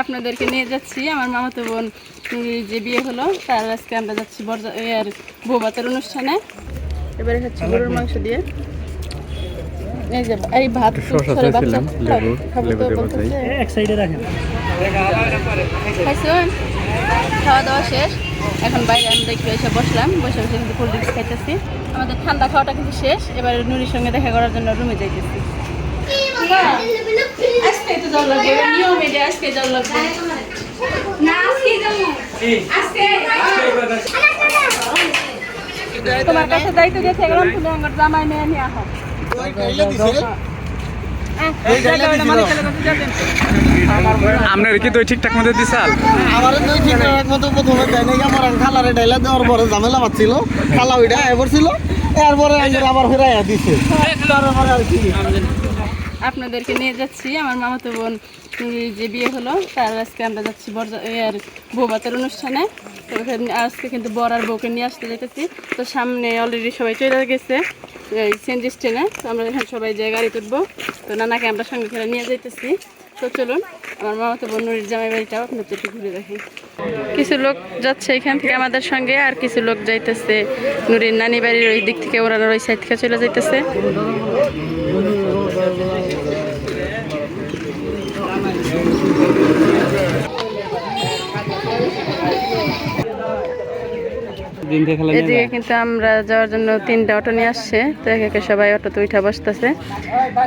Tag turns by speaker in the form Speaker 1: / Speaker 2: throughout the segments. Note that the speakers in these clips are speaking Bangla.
Speaker 1: আপনাদেরকে নিয়ে যাচ্ছি। আমার মামাতো বোন যে বিয়ে হলো তার আজকে আমরা যাচ্ছি বরজা আর বৌভাতের অনুষ্ঠানে। এবারে হচ্ছে গরুর মাংস দিয়ে। এই যে এই ভাত সরে বাচ্চা।
Speaker 2: এক সাইডে রাখেন।
Speaker 1: খাইছেন? খাওয়া দাওয়া শেষ। এখন বাইরে আমরা একটু এসে বসলাম। বসে বসে কিন্তু কোল্ড ড্রিঙ্কস খাইতেছি। আমাদের ঠান্ডা খাওয়াটা কিন্তু শেষ। এবার নুরির সঙ্গে দেখা করার জন্য রুমে যাইতেছি। আজকে তো যাওয়া লাগবে নিয়ম এটা আজকে যাওয়া লাগবে তোমার কাছে দায়িত্ব দিয়েছে গেলাম তুমি আমার জামাই মেয়ে নিয়ে
Speaker 3: আপনার কি দই ঠিকঠাক মতো দিছাল
Speaker 4: আমার দুই ঠিক মতো প্রথমে দেয় নাকি আমার খালারে ডাইলা দেওয়ার পরে ঝামেলা পাচ্ছিল খালা ওইটা এবার ছিল এরপরে আবার ফেরাইয়া দিছে। তারপরে আর কি।
Speaker 1: আপনাদেরকে নিয়ে যাচ্ছি। আমার মামাতো বোন যে বিয়ে হলো, তার আজকে আমরা যাচ্ছি আর বৌভাতের অনুষ্ঠানে। তো আজকে কিন্তু বর আর বউকে নিয়ে আসতে যেতেছি তো সামনে অলরেডি সবাই চলে গেছে, এই সেন্ট স্টেনে তো আমরা এখানে সবাই যে গাড়ি তুলবো। তো নানাকে আমরা সঙ্গে করে নিয়ে যাইতেছি। তো চলুন, আমার মামাতো বোন নুরির জামাই বাড়িটাও আপনাদের একটু ঘুরে দেখি। কিছু লোক যাচ্ছে এখান থেকে আমাদের সঙ্গে, আর কিছু লোক যাইতেছে। নুরির নানি বাড়ির ওই দিক থেকে ওরা ওই সাইড থেকে চলে যাইতেছে। এদিকে কিন্তু আমরা যাওয়ার জন্য তিনটা অটো নিয়ে আসছে। তো একে একে সবাই অটোতে উঠা বসতেছে।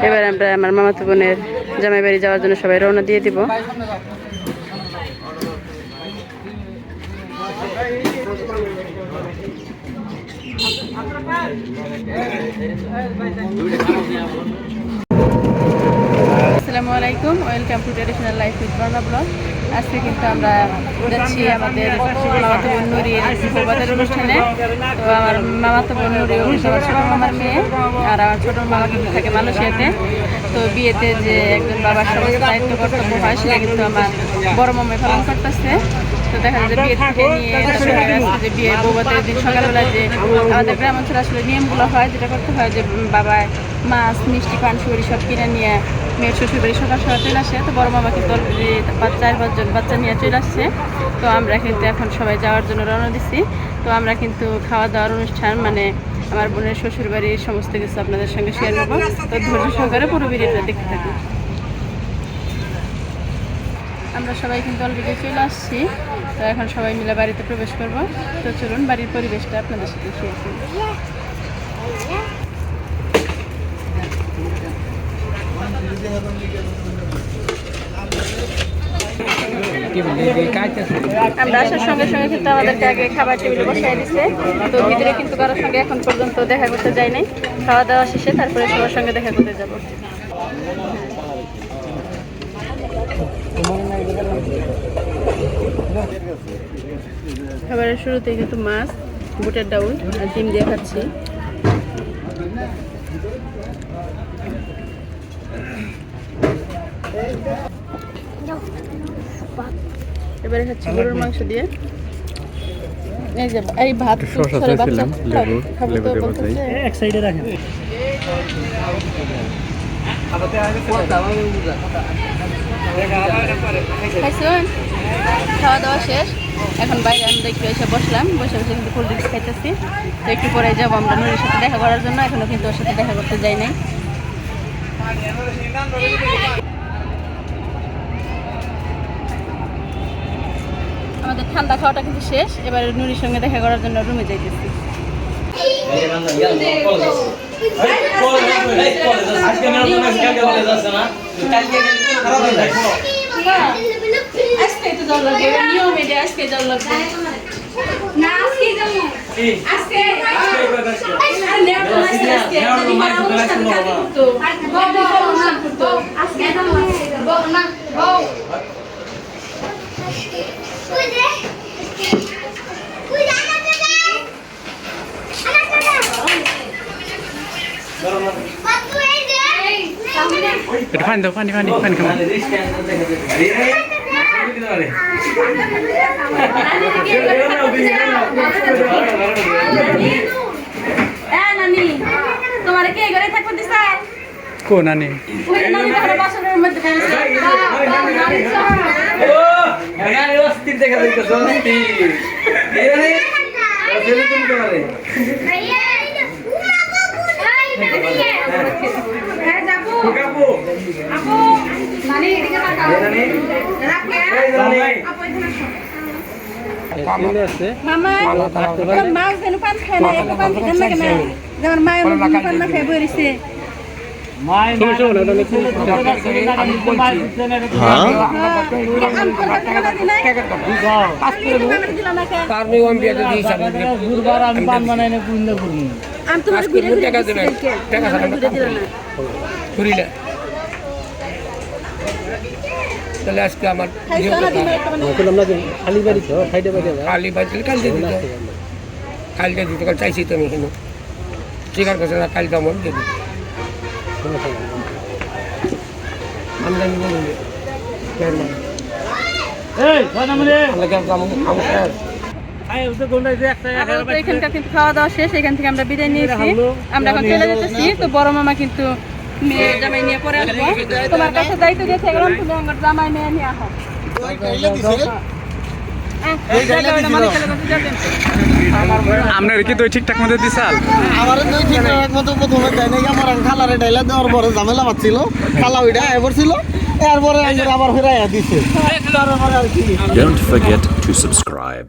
Speaker 1: এবার আমরা আমার মামাতো বোনের জামাই বাড়ি যাওয়ার জন্য সবাই রওনা দিয়ে দিব। আসসালামু আলাইকুম। Welcome to traditional life with Bangla blog. আজকে কিন্তু আমরা যাচ্ছি আমাদের মামাতো বোন নুরির অনুষ্ঠানে। তো আমার মামাতো বোন নুরি মামার মেয়ে, আর আমার ছোটো মামা কিন্তু থাকে মালয়েশিয়াতে। তো বিয়েতে যে একজন বাবার সমস্ত দায়িত্ব কর্তব্য হয়, সেটা কিন্তু আমার বড় মামাই পালন করতেছে। তো দেখা যায় যে বিয়ে থেকে নিয়ে যে বিয়ে বৌবাদের দিন সকালবেলা যে আমাদের গ্রাম অঞ্চলে আসলে নিয়মগুলো হয়, যেটা করতে হয় যে বাবায় মাছ, মিষ্টি পান সব কিনে নিয়ে মেয়ের শ্বশুর বাড়ি সকাল সকাল চলে আসে, তো বড় মামা কিন্তু অলরেডি চার পাঁচজন বাচ্চা নিয়ে চলে আসছে। তো আমরা কিন্তু এখন সবাই যাওয়ার জন্য রওনা দিচ্ছি তো আমরা কিন্তু খাওয়া দাওয়ার অনুষ্ঠান মানে আমার বোনের শ্বশুর বাড়ির সমস্ত কিছু আপনাদের সঙ্গে শেয়ার করব। তো ধৈর্য সহকারে পুরো ভিডিওটা দেখতে থাকুন। আমরা সবাই কিন্তু অলরেডি চলে আসছি। তো এখন সবাই মিলে বাড়িতে প্রবেশ করব। তো চলুন বাড়ির পরিবেশটা আপনাদের সাথে শেয়ার করি আমরা আসার সঙ্গে সঙ্গে কিন্তু আমাদেরকে আগে খাবার তো কিন্তু কারোর সঙ্গে এখন পর্যন্ত দেখা করতে খাওয়া দাওয়া শেষে তারপরে সবার সঙ্গে দেখা করতে যাব। খাবারের শুরুতে কিন্তু মাছ, বুটের ডাউল আর ডিম দিয়ে খাচ্ছি। এবারে খাচ্ছি গরুর মাংস দিয়ে। এই যে এই ভাত
Speaker 3: একটু শসা
Speaker 1: সরে বাচ্চা
Speaker 3: চাইছিলাম, লেবু, লেবু দেবো
Speaker 1: বলতেছে।
Speaker 2: এক সাইডে রাখেন।
Speaker 1: খাওয়া দাওয়া শেষ। এখন বাইরে আমরা একটু এসে বসলাম। বসে বসে কিন্তু কোল্ড ড্রিঙ্কস খাইতেছি। তো একটু পরে যাব আমরা নুরির সাথে দেখা করার জন্য। এখনও কিন্তু ওর সাথে দেখা করতে যাই নাই। ঠান্ডা খাওয়াটা কিন্তু শেষ এবার নুরির সঙ্গে দেখা করার জন্য রুমে যাইতেছি আজকে তো যাওয়া লাগবে এবার নিয়ম এটা আজকে যাওয়া লাগবে
Speaker 5: না আজকে যাব আজকে
Speaker 1: আর নেওয়ার তো আজকে আজকে আপনাদের মা অনুষ্ঠান কালকে করতো বাবা অনুষ্ঠান করতো
Speaker 5: আজকে যাব বউ না বউ কই দে কই দে আনা দে আনা দে বাতু এই দে সামনে
Speaker 3: একটু পানি দাও পানি খাব
Speaker 1: হ্যাঁ নানি তোমার কে ঘরে থাকতে দিছে
Speaker 3: কো নানি
Speaker 1: ওই নানি ঘরে বাসনের মধ্যে
Speaker 5: ভাইয়া উমা বাবু এই যাব
Speaker 2: আমি
Speaker 1: তোমার ঘুরে দেবে টাকা ঘুরে দিল না
Speaker 2: করিলে তাহলে আজকে আমার
Speaker 1: মানে
Speaker 2: খালি বাড়ি তাহলে কাল দিয়ে দিত কাল দিয়ে দিত কাল চাইছি তো আমি এখানে স্বীকার করছে না কাল কেমন দিয়ে দিত বলুন আমার
Speaker 1: এখানকার কিন্তু খাওয়া দাওয়া শেষ এখান থেকে আমরা বিদায় নিয়েছি। আমরা এখন চলে যেতেছি তো বড় মামা কিন্তু মেয়ে জামাই নিয়ে পরে আসব। তোমার কাছে দায়িত্ব দিয়েছে গেলাম তুমি আমার জামাই মেয়ে নিয়ে আসো।
Speaker 4: ওই ডাইলে দিছে
Speaker 1: আহ, যাও, ওটা মালিকের কাছে যাবেন।
Speaker 3: আপনার কি দই ঠিকঠাক মতো দিছাল
Speaker 4: আমার দুই ঠিকঠাক মতো প্রথমে দেয় নাই আমার খালারে ডাইলে দেওয়ার পরে ঝামেলা পাচ্ছিল খালা ওইটা এবার ছিল এরপরে আবার ফিরাইয়া দিছে। তারপরে
Speaker 6: Don't forget to subscribe.